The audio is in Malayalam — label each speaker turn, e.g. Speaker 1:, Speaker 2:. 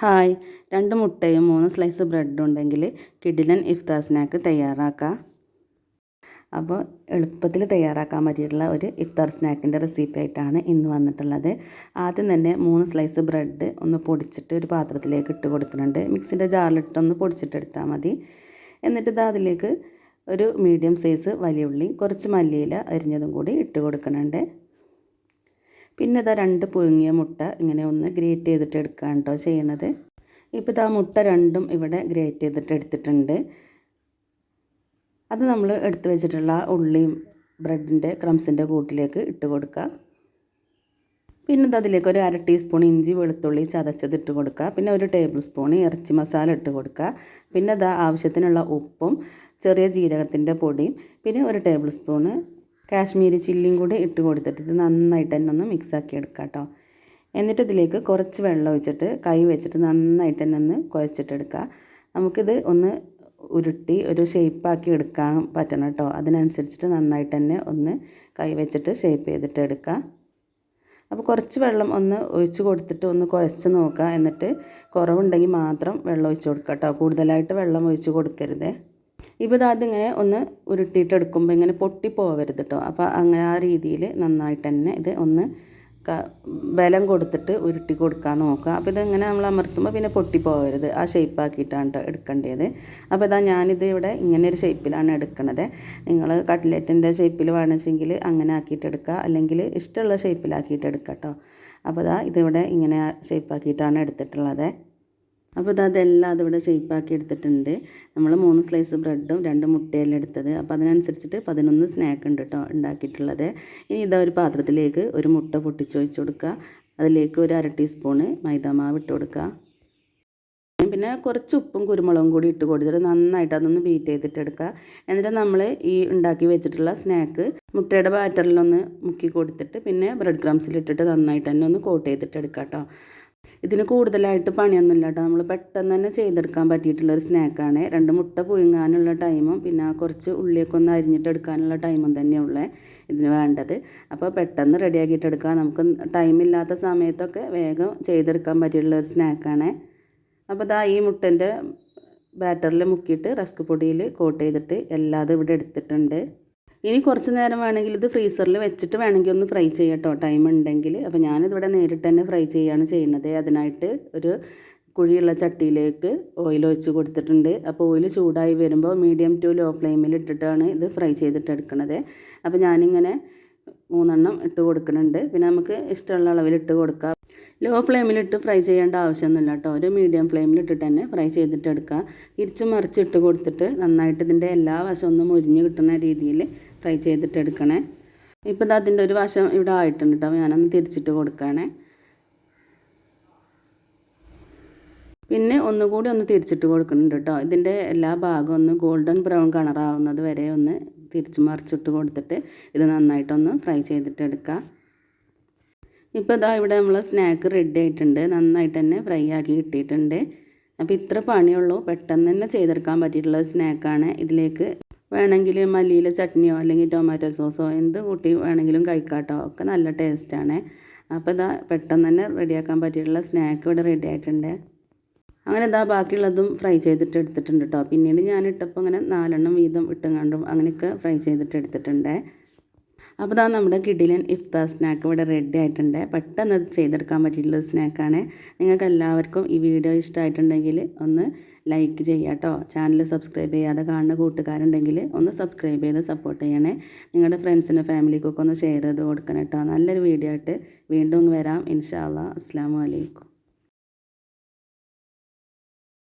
Speaker 1: ഹായ്. രണ്ട് മുട്ടയും മൂന്ന് സ്ലൈസ് ബ്രെഡും ഉണ്ടെങ്കിൽ കിഡിലൻ ഇഫ്താർ സ്നാക്ക് തയ്യാറാക്കാം. അപ്പോൾ എളുപ്പത്തിൽ തയ്യാറാക്കാൻ പറ്റിയിട്ടുള്ള ഒരു ഇഫ്താർ സ്നാക്കിന്റെ റെസിപ്പി ആയിട്ടാണ് ഇന്ന് വന്നിട്ടുള്ളത്. ആദ്യം തന്നെ മൂന്ന് സ്ലൈസ് ബ്രെഡ് ഒന്ന് പൊടിച്ചിട്ട് ഒരു പാത്രത്തിലേക്ക് ഇട്ട് കൊടുക്കുന്നുണ്ട്. മിക്സിന്റെ ജാറിലിട്ടൊന്ന് പൊടിച്ചിട്ടെടുത്താൽ മതി. എന്നിട്ട് ഇത് അതിലേക്ക് ഒരു മീഡിയം സൈസ് വലിയ ഉള്ളി കുറച്ച് മല്ലിയില അരിഞ്ഞതും കൂടി ഇട്ട് കൊടുക്കുന്നുണ്ട്. പിന്നെ ഇതാ രണ്ട് പുഴുങ്ങിയ മുട്ട ഇങ്ങനെ ഒന്ന് ഗ്രേറ്റ് ചെയ്തിട്ട് എടുക്കുകയാണ് കേട്ടോ ചെയ്യണത്. ഇപ്പോൾ ഇതാ മുട്ട രണ്ടും ഇവിടെ ഗ്രേറ്റ് ചെയ്തിട്ട് എടുത്തിട്ടുണ്ട്. അത് നമ്മൾ എടുത്തു വെച്ചിട്ടുള്ള ഉള്ളിയും ബ്രെഡിന്റെ ക്രംസിന്റെ കൂട്ടിലേക്ക് ഇട്ട് കൊടുക്കുക പിന്നെ ഇത് അതിലേക്ക് ഒരു അര ടീസ്പൂൺ ഇഞ്ചി വെളുത്തുള്ളി ചതച്ചത് ഇട്ട് കൊടുക്കുക പിന്നെ ഒരു ടേബിൾ സ്പൂൺ ഇറച്ചി മസാല ഇട്ട് കൊടുക്കുക പിന്നെ ഇതാ ആവശ്യത്തിനുള്ള ഉപ്പും ചെറിയ ജീരകത്തിന്റെ പൊടിയും. പിന്നെ ഒരു ടേബിൾ സ്പൂണ് കാശ്മീരി ചില്ലിയും കൂടി ഇട്ട് കൊടുത്തിട്ട് ഇത് നന്നായിട്ട് തന്നെ ഒന്ന് മിക്സാക്കി എടുക്കാം കേട്ടോ എന്നിട്ട് ഇതിലേക്ക് കുറച്ച് വെള്ളം ഒഴിച്ചിട്ട് കൈ വെച്ചിട്ട് നന്നായിട്ട് തന്നെ ഒന്ന് കുഴച്ചിട്ടെടുക്കുക നമുക്കിത് ഒന്ന് ഉരുട്ടി ഒരു ഷേപ്പാക്കി എടുക്കാൻ പറ്റണം കേട്ടോ അതിനനുസരിച്ചിട്ട് നന്നായിട്ട് തന്നെ ഒന്ന് കൈ വെച്ചിട്ട് ഷേപ്പ് ചെയ്തിട്ട് എടുക്കുക അപ്പോൾ കുറച്ച് വെള്ളം ഒന്ന് ഒഴിച്ച് കൊടുത്തിട്ട് ഒന്ന് കുഴച്ച് നോക്കുക എന്നിട്ട് കുറവുണ്ടെങ്കിൽ മാത്രം വെള്ളം ഒഴിച്ച് കൊടുക്കുക കേട്ടോ കൂടുതലായിട്ട് വെള്ളം ഒഴിച്ച് കൊടുക്കരുത്. ഇപ്പോൾ ഇത് അതിങ്ങനെ ഒന്ന് ഉരുട്ടിയിട്ട് എടുക്കുമ്പോൾ ഇങ്ങനെ പൊട്ടി പോകരുത് കേട്ടോ അപ്പോൾ അങ്ങനെ ആ രീതിയിൽ നന്നായിട്ട് തന്നെ ഇത് ഒന്ന് ബലം കൊടുത്തിട്ട് ഉരുട്ടി കൊടുക്കാൻ നോക്കുക. അപ്പോൾ ഇതിങ്ങനെ നമ്മൾ അമർത്തുമ്പോൾ പിന്നെ പൊട്ടി പോകരുത് ആ ഷേപ്പാക്കിയിട്ടാണ് എടുക്കേണ്ടത്. അപ്പോൾ ഇതാ ഞാനിത് ഇവിടെ ഇങ്ങനെ ഒരു ഷേപ്പിലാണ് എടുക്കണത്. നിങ്ങൾ കട്ട്ലറ്റിന്റെ ഷേപ്പിൽ വേണമെങ്കിൽ അങ്ങനെ ആക്കിയിട്ട് എടുക്കുക അല്ലെങ്കിൽ ഇഷ്ടമുള്ള ഷേപ്പിലാക്കിയിട്ട് എടുക്കാം കേട്ടോ അപ്പോൾ ഇതാ ഇതിവിടെ ഇങ്ങനെ ഷേപ്പാക്കിയിട്ടാണ് എടുത്തിട്ടുള്ളത്. അപ്പോൾ ഇത് അതെല്ലാം അതിവിടെ ഷേപ്പാക്കി എടുത്തിട്ടുണ്ട്. നമ്മൾ മൂന്ന് സ്ലൈസ് ബ്രെഡും രണ്ട് മുട്ടയെല്ലാം എടുത്തത്. അപ്പോൾ അതിനനുസരിച്ചിട്ട് പതിനൊന്ന് സ്നാക്ക് ഉണ്ട് കേട്ടോ ഉണ്ടാക്കിയിട്ടുള്ളത്. ഇനി ഇതാ ഒരു പാത്രത്തിലേക്ക് ഒരു മുട്ട പൊട്ടിച്ച് ഒഴിച്ച് കൊടുക്കുക. അതിലേക്ക് ഒരു അര ടീസ്പൂണ് മൈദാമാവ് ഇട്ട് കൊടുക്കുക. പിന്നെ കുറച്ച് ഉപ്പും കുരുമുളകും കൂടി ഇട്ട് കൊടുത്തിട്ട് നന്നായിട്ട് അതൊന്ന് ബീറ്റ് ചെയ്തിട്ട് എടുക്കുക. എന്നിട്ട് നമ്മൾ ഈ ഉണ്ടാക്കി വെച്ചിട്ടുള്ള സ്നാക്ക് മുട്ടയുടെ ബാറ്ററിലൊന്ന് മുക്കി കൊടുത്തിട്ട് പിന്നെ ബ്രെഡ് ക്രംസിലിട്ടിട്ട് നന്നായിട്ട് തന്നെ ഒന്ന് കോട്ട് ചെയ്തിട്ട് എടുക്കാം കേട്ടോ ഇതിന് കൂടുതലായിട്ട് പണിയൊന്നുമില്ല കേട്ടോ. നമ്മൾ പെട്ടെന്ന് തന്നെ ചെയ്തെടുക്കാൻ പറ്റിയിട്ടുള്ള ഒരു സ്നാക്കാണ്. രണ്ട് മുട്ട പുഴുങ്ങാനുള്ള ടൈമും പിന്നെ കുറച്ച് ഉള്ളിയൊക്കെ ഒന്ന് അരിഞ്ഞിട്ട് എടുക്കാനുള്ള ടൈമും തന്നെയുള്ളത് ഇതിന് വേണ്ടത്. അപ്പോൾ പെട്ടെന്ന് റെഡിയാക്കിയിട്ട് എടുക്കാം. നമുക്ക് ടൈമില്ലാത്ത സമയത്തൊക്കെ വേഗം ചെയ്തെടുക്കാൻ പറ്റിയിട്ടുള്ള ഒരു സ്നാക്കാണ്. അപ്പോൾ ഇതാ ഈ മുട്ടന്റെ ബാറ്ററിൽ മുക്കിയിട്ട് റസ്ക് പൊടിയിൽ കോട്ട് ചെയ്തിട്ട് എല്ലാതും ഇവിടെ എടുത്തിട്ടുണ്ട്. ഇനി കുറച്ച് നേരം വേണമെങ്കിൽ ഇത് ഫ്രീസറിൽ വെച്ചിട്ട് വേണമെങ്കിൽ ഒന്ന് ഫ്രൈ ചെയ്യട്ടോ. ടൈം ഉണ്ടെങ്കിൽ. അപ്പോൾ ഞാനിതിവിടെ നേരിട്ട് തന്നെ ഫ്രൈ ചെയ്യുകയാണ് ചെയ്യുന്നത്. അതിനായിട്ട് ഒരു കുഴിയുള്ള ചട്ടിയിലേക്ക് ഓയിൽ ഒഴിച്ച് കൊടുത്തിട്ടുണ്ട്. അപ്പോൾ ഓയിൽ ചൂടായി വരുമ്പോൾ മീഡിയം ടു ലോ ഫ്ലെയിമിൽ ഇട്ടിട്ടാണ് ഇത് ഫ്രൈ ചെയ്തിട്ട് എടുക്കുന്നത് അപ്പോൾ ഞാനിങ്ങനെ മൂന്നെണ്ണം ഇട്ട് കൊടുക്കുന്നുണ്ട്. പിന്നെ നമുക്ക് ഇഷ്ടമുള്ള അളവിൽ ഇട്ട് കൊടുക്കാം. ലോ ഫ്ലെയിമിലിട്ട് ഫ്രൈ ചെയ്യേണ്ട ആവശ്യമൊന്നുമില്ല കേട്ടോ. ഒരു മീഡിയം ഫ്ലെയിമിലിട്ടിട്ട് തന്നെ ഫ്രൈ ചെയ്തിട്ട് എടുക്കുക. തിരിച്ച് മറിച്ചിട്ട് കൊടുത്തിട്ട് നന്നായിട്ട് ഇതിന്റെ എല്ലാ വശം ഒന്ന് മുരിഞ്ഞ് കിട്ടുന്ന രീതിയിൽ ഫ്രൈ ചെയ്തിട്ട് എടുക്കണേ. ഇപ്പോൾ ഇത് അതിന്റെ ഒരു വശം ഇവിടെ ആയിട്ടുണ്ട് കേട്ടോ. ഞാനൊന്ന് തിരിച്ചിട്ട് കൊടുക്കണേ പിന്നെ ഒന്നുകൂടി ഒന്ന് തിരിച്ചിട്ട് കൊടുക്കുന്നുണ്ട് കേട്ടോ. ഇതിന്റെ എല്ലാ ഭാഗവും ഒന്ന് ഗോൾഡൻ ബ്രൗൺ കളറാവുന്നത് വരെ ഒന്ന് തിരിച്ച് മറിച്ചിട്ട് കൊടുത്തിട്ട് ഇത് നന്നായിട്ടൊന്ന് ഫ്രൈ ചെയ്തിട്ട് എടുക്കാം ഇപ്പോൾ ഇതാ ഇവിടെ നമ്മൾ സ്നാക്ക് റെഡി ആയിട്ടുണ്ട്. നന്നായിട്ട് തന്നെ ഫ്രൈ ആക്കി കിട്ടിയിട്ടുണ്ട്. അപ്പോൾ ഇത്ര പണിയുള്ളൂ. പെട്ടെന്ന് തന്നെ ചെയ്തെടുക്കാൻ പറ്റിയിട്ടുള്ള സ്നാക്കാണ് ഇതിലേക്ക് വേണമെങ്കിൽ മല്ലിയില ചട്നിയോ അല്ലെങ്കിൽ ടൊമാറ്റോ സോസോ എന്ത് കൂട്ടി വേണമെങ്കിലും കഴിക്കാട്ടോ. ഒക്കെ നല്ല ടേസ്റ്റാണ് അപ്പോൾ ഇതാ പെട്ടെന്ന് തന്നെ റെഡിയാക്കാൻ പറ്റിയിട്ടുള്ള സ്നാക്ക് ഇവിടെ റെഡി ആയിട്ടുണ്ട്. അങ്ങനെ ഇതാ ബാക്കിയുള്ളതും ഫ്രൈ ചെയ്തിട്ട് എടുത്തിട്ടുണ്ട് കേട്ടോ പിന്നീട് ഞാൻ ഇട്ടപ്പോൾ അങ്ങനെ നാലെണ്ണം വീതം ഇട്ടും കണ്ടും അങ്ങനെയൊക്കെ ഫ്രൈ ചെയ്തിട്ട് എടുത്തിട്ടുണ്ട്. അപ്പോൾ ഇതാ നമ്മുടെ കിഡിലൻ ഇഫ്താർ സ്നാക്ക് ഇവിടെ റെഡി ആയിട്ടുണ്ട്. പെട്ടെന്ന് അത് ചെയ്തെടുക്കാൻ പറ്റിയിട്ടുള്ള സ്നാക്കാണ്. നിങ്ങൾക്ക് എല്ലാവർക്കും ഈ വീഡിയോ ഇഷ്ടമായിട്ടുണ്ടെങ്കിൽ ഒന്ന് ലൈക്ക് ചെയ്യുക കേട്ടോ ചാനൽ സബ്സ്ക്രൈബ് ചെയ്യാതെ കാണുന്ന കൂട്ടുകാരുണ്ടെങ്കിൽ ഒന്ന് സബ്സ്ക്രൈബ് ചെയ്ത് സപ്പോർട്ട് ചെയ്യണേ. നിങ്ങളുടെ ഫ്രണ്ട്സിനും ഫാമിലിക്കൊക്കെ ഒന്ന് ഷെയർ ചെയ്ത് കൊടുക്കണം കേട്ടോ നല്ലൊരു വീഡിയോ ആയിട്ട് വീണ്ടും വരാം. ഇൻഷാ അല്ലാ അസ്സാം വലൈക്കും